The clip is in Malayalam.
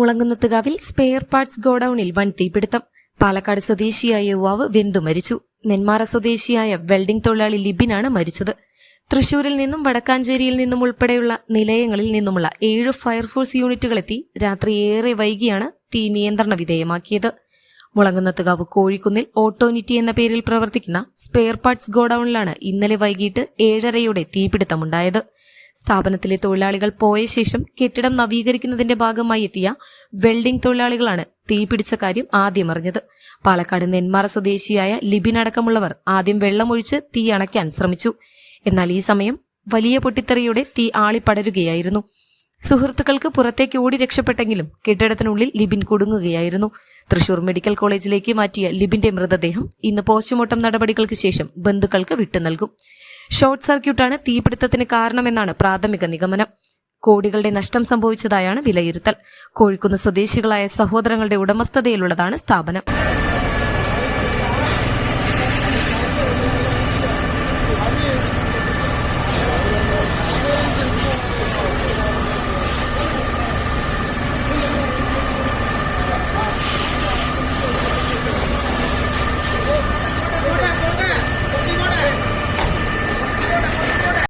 മുളങ്ങുന്നത്തുകാവിൽ സ്പെയർ പാർട്സ് ഗോഡൌണിൽ വൻ തീപിടുത്തം. പാലക്കാട് സ്വദേശിയായ യുവാവ് വെന്തു മരിച്ചു. നെന്മാറ സ്വദേശിയായ വെൽഡിംഗ് തൊഴിലാളി ലിബിനാണ് മരിച്ചത്. തൃശൂരിൽ നിന്നും വടക്കാഞ്ചേരിയിൽ നിന്നും ഉൾപ്പെടെയുള്ള നിലയങ്ങളിൽ നിന്നുമുള്ള ഏഴ് ഫയർഫോഴ്സ് യൂണിറ്റുകളെത്തി രാത്രി ഏറെ വൈകിയാണ് തീ നിയന്ത്രണ വിധേയമാക്കിയത്. മുളങ്ങുന്നത്തുകാവ് കോഴിക്കുന്നിൽ ഓട്ടോനിറ്റി എന്ന പേരിൽ പ്രവർത്തിക്കുന്ന സ്പെയർ പാർട്സ് ഗോഡൌണിലാണ് ഇന്നലെ വൈകിട്ട് ഏഴരയോടെ തീപിടുത്തമുണ്ടായത്. സ്ഥാപനത്തിലെ തൊഴിലാളികൾ പോയ ശേഷം കെട്ടിടം നവീകരിക്കുന്നതിന്റെ ഭാഗമായി എത്തിയ വെൽഡിംഗ് തൊഴിലാളികളാണ് തീപിടിച്ച കാര്യം ആദ്യം അറിഞ്ഞത്. പാലക്കാട് നെന്മാറ സ്വദേശിയായ ലിബിൻ അടക്കമുള്ളവർ ആദ്യം വെള്ളമൊഴിച്ച് തീ അണയ്ക്കാൻ ശ്രമിച്ചു. എന്നാൽ ഈ സമയം വലിയ പൊട്ടിത്തെറിയുടെ തീ ആളിപ്പടരുകയായിരുന്നു. സുഹൃത്തുക്കൾക്ക് പുറത്തേക്ക് ഓടി രക്ഷപ്പെട്ടെങ്കിലും കെട്ടിടത്തിനുള്ളിൽ ലിബിൻ കുടുങ്ങുകയായിരുന്നു. തൃശൂർ മെഡിക്കൽ കോളേജിലേക്ക് മാറ്റിയ ലിബിന്റെ മൃതദേഹം ഇന്ന് പോസ്റ്റ്മോർട്ടം നടപടികൾക്ക് ശേഷം ബന്ധുക്കൾക്ക് വിട്ടു നൽകും. ഷോർട്ട് സർക്യൂട്ടാണ് തീപിടുത്തത്തിന് കാരണമെന്നാണ് പ്രാഥമിക നിഗമനം. കോടികളുടെ നഷ്ടം സംഭവിച്ചതായാണ് വിലയിരുത്തൽ. കോഴിക്കുന്ന് സ്വദേശികളായ സഹോദരങ്ങളുടെ ഉടമസ്ഥതയിലുള്ളതാണ് സ്ഥാപനം.